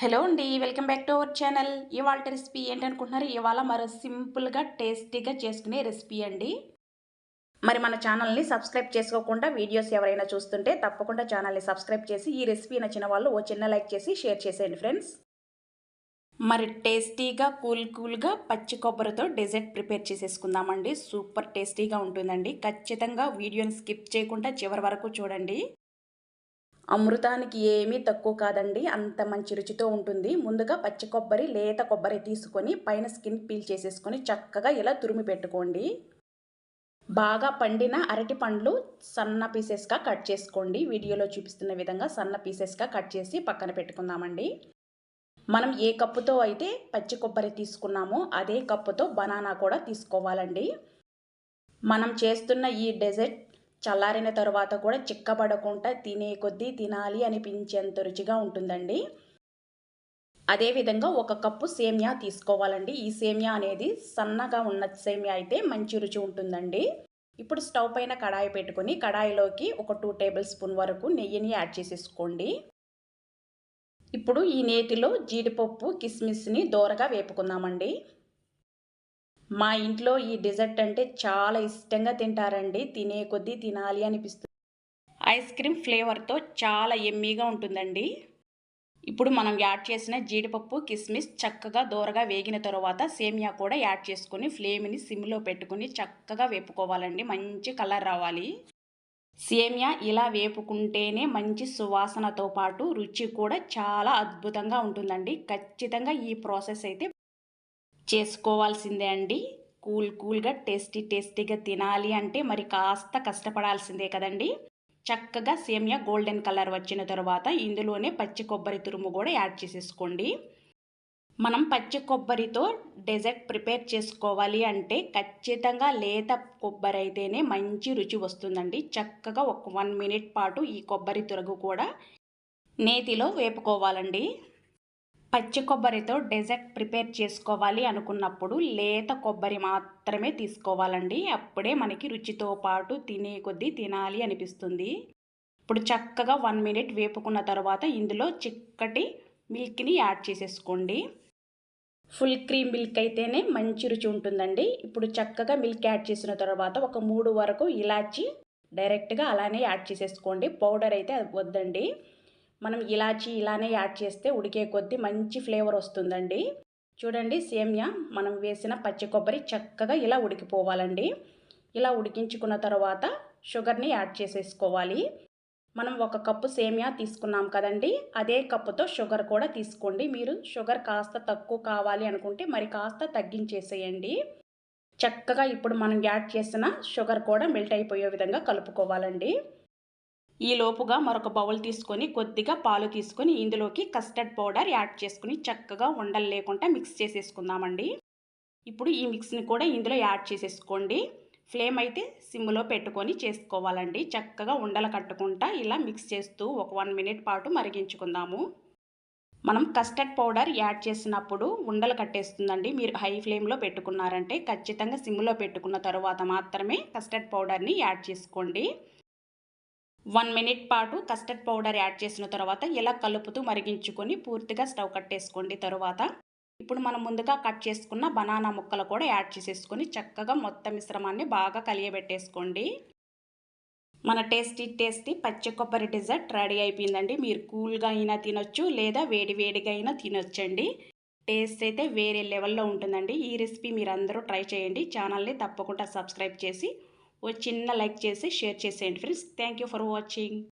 Hello అండి welcome back to our channel. ఇవాళ recipe ఏంటనుకుంటున్నారు? ఇవాళ మరో సింపుల్గా టేస్టీగా చేసుకునే రెసిపీ అండి. మరి మన ఛానల్ని సబ్స్క్రైబ్ చేసుకోకుండా వీడియోస్ ఎవరైనా చూస్తుంటే తప్పకుండా ఛానల్ని సబ్స్క్రైబ్ చేసి ఈ రెసిపీ నచ్చిన వాళ్ళు ఓ చిన్న లైక్ చేసి షేర్ చేసేయండి ఫ్రెండ్స్. మరి టేస్టీగా కూల్ కూల్గా పచ్చి కొబ్బరితో డెజర్ట్ ప్రిపేర్ చేసేసుకుందామండి. సూపర్ టేస్టీగా ఉంటుందండి. ఖచ్చితంగా వీడియోని స్కిప్ చేయకుండా చివరి వరకు చూడండి. అమృతానికి ఏమీ తక్కువ కాదండి. అంత మంచి రుచితో ఉంటుంది. ముందుగా పచ్చి కొబ్బరి లేత కొబ్బరి తీసుకొని పైన స్కిన్ పీల్ చేసేసుకొని చక్కగా ఇలా తురిమి పెట్టుకోండి. బాగా పండిన అరటి పండ్లు సన్న పీసెస్గా కట్ చేసుకోండి. వీడియోలో చూపిస్తున్న విధంగా సన్న పీసెస్గా కట్ చేసి పక్కన పెట్టుకుందామండి. మనం ఏ కప్పుతో అయితే పచ్చి కొబ్బరి తీసుకున్నామో అదే కప్పుతో బనానా కూడా తీసుకోవాలండి. మనం చేస్తున్న ఈ డెజర్ట్ చల్లారిన తర్వాత కూడా చిక్కబడకుండా తినే కొద్దీ తినాలి అనిపించేంత రుచిగా ఉంటుందండి. అదేవిధంగా ఒక కప్పు సేమియా తీసుకోవాలండి. ఈ సేమియా అనేది సన్నగా ఉన్న సేమియా అయితే మంచి రుచి ఉంటుందండి. ఇప్పుడు స్టవ్ పైన కడాయి పెట్టుకొని కడాయిలోకి ఒక టూ టేబుల్ స్పూన్ వరకు నెయ్యిని యాడ్ చేసేసుకోండి. ఇప్పుడు ఈ నేతిలో జీడిపప్పు కిస్మిస్ని దోరగా వేపుకుందామండి. మా ఇంట్లో ఈ డిజర్ట్ అంటే చాలా ఇష్టంగా తింటారండి. తినే కొద్దీ తినాలి అనిపిస్తుంది. ఐస్ క్రీమ్ ఫ్లేవర్తో చాలా ఎమ్మీగా ఉంటుందండి. ఇప్పుడు మనం యాడ్ చేసిన జీడిపప్పు కిస్మిస్ చక్కగా దోరగా వేగిన తర్వాత సేమియా కూడా యాడ్ చేసుకొని ఫ్లేమ్ని సిమ్లో పెట్టుకుని చక్కగా వేపుకోవాలండి. మంచి కలర్ రావాలి. సేమియా ఇలా వేపుకుంటేనే మంచి సువాసనతో పాటు రుచి కూడా చాలా అద్భుతంగా ఉంటుందండి. ఖచ్చితంగా ఈ ప్రాసెస్ అయితే చేసుకోవాల్సిందే అండి. కూల్ కూల్గా టేస్టీ టేస్టీగా తినాలి అంటే మరి కాస్త కష్టపడాల్సిందే కదండి. చక్కగా సేమియా గోల్డెన్ కలర్ వచ్చిన తర్వాత ఇందులోనే పచ్చి కొబ్బరి తురుము కూడా యాడ్ చేసేసుకోండి. మనం పచ్చి కొబ్బరితో డెజర్ట్ ప్రిపేర్ చేసుకోవాలి అంటే ఖచ్చితంగా లేత కొబ్బరి అయితేనే మంచి రుచి వస్తుందండి. చక్కగా ఒక వన్ మినిట్ పాటు ఈ కొబ్బరి తురుగు కూడా నేతిలో వేపుకోవాలండి. పచ్చి కొబ్బరితో డెజర్ట్ ప్రిపేర్ చేసుకోవాలి అనుకున్నప్పుడు లేత కొబ్బరి మాత్రమే తీసుకోవాలండి. అప్పుడే మనకి రుచితో పాటు తినే కొద్దీ తినాలి అనిపిస్తుంది. ఇప్పుడు చక్కగా వన్ మినిట్ వేపుకున్న తర్వాత ఇందులో చిక్కటి మిల్క్ని యాడ్ చేసేసుకోండి. ఫుల్ క్రీమ్ మిల్క్ అయితేనే మంచి రుచి ఉంటుందండి. ఇప్పుడు చక్కగా మిల్క్ యాడ్ చేసిన తర్వాత ఒక మూడు వరకు ఇలాచి డైరెక్ట్గా అలానే యాడ్ చేసేసుకోండి. పౌడర్ అయితే వద్దండి. మనం ఇలాచి ఇలానే యాడ్ చేస్తే ఉడికే కొద్దీ మంచి ఫ్లేవర్ వస్తుందండి. చూడండి సేమ్యా మనం వేసిన పచ్చి కొబ్బరి చక్కగా ఇలా ఉడికిపోవాలండి. ఇలా ఉడికించుకున్న తర్వాత షుగర్ని యాడ్ చేసేసుకోవాలి. మనం ఒక కప్పు సేమియా తీసుకున్నాం కదండి అదే కప్పుతో షుగర్ కూడా తీసుకోండి. మీరు షుగర్ కాస్త తక్కువ కావాలి అనుకుంటే మరి కాస్త తగ్గించేసేయండి. చక్కగా ఇప్పుడు మనం యాడ్ చేసిన షుగర్ కూడా మెల్ట్ అయిపోయే విధంగా కలుపుకోవాలండి. ఈ లోపుగా మరొక బౌల్ తీసుకొని కొద్దిగా పాలు తీసుకొని ఇందులోకి కస్టర్డ్ పౌడర్ యాడ్ చేసుకుని చక్కగా ఉండలు లేకుండా మిక్స్ చేసేసుకుందామండి. ఇప్పుడు ఈ మిక్స్ని కూడా ఇందులో యాడ్ చేసేసుకోండి. ఫ్లేమ్ అయితే సిమ్లో పెట్టుకొని చేసుకోవాలండి. చక్కగా ఉండలు కట్టుకుంటా ఇలా మిక్స్ చేస్తూ ఒక వన్ మినిట్ పాటు మరిగించుకుందాము. మనం కస్టర్డ్ పౌడర్ యాడ్ చేసినప్పుడు ఉండలు కట్టేస్తుందండి. మీరు హై ఫ్లేమ్లో పెట్టుకున్నారంటే ఖచ్చితంగా సిమ్లో పెట్టుకున్న తర్వాత మాత్రమే కస్టర్డ్ పౌడర్ని యాడ్ చేసుకోండి. వన్ మినిట్ పాటు కస్టర్డ్ పౌడర్ యాడ్ చేసిన తర్వాత ఇలా కలుపుతూ మరిగించుకొని పూర్తిగా స్టవ్ కట్టేసుకోండి తర్వాత. ఇప్పుడు మనం ముందుగా కట్ చేసుకున్న బనానా ముక్కలు కూడా యాడ్ చేసేసుకొని చక్కగా మొత్తం మిశ్రమాన్ని బాగా కలియబెట్టేసుకోండి. మన టేస్టీ టేస్టీ పచ్చి కొబ్బరి డిజర్ట్ రెడీ అయిపోయిందండి. మీరు కూల్గా అయినా తినొచ్చు లేదా వేడి వేడిగా అయినా తినొచ్చండి. టేస్ట్ అయితే వేరే లెవెల్లో ఉంటుందండి. ఈ రెసిపీ మీరు అందరూ ట్రై చేయండి. ఛానల్ని తప్పకుండా సబ్స్క్రైబ్ చేసి ఓ చిన్న లైక్ చేసి షేర్ చేసేయండి ఫ్రెండ్స్. Thank for watching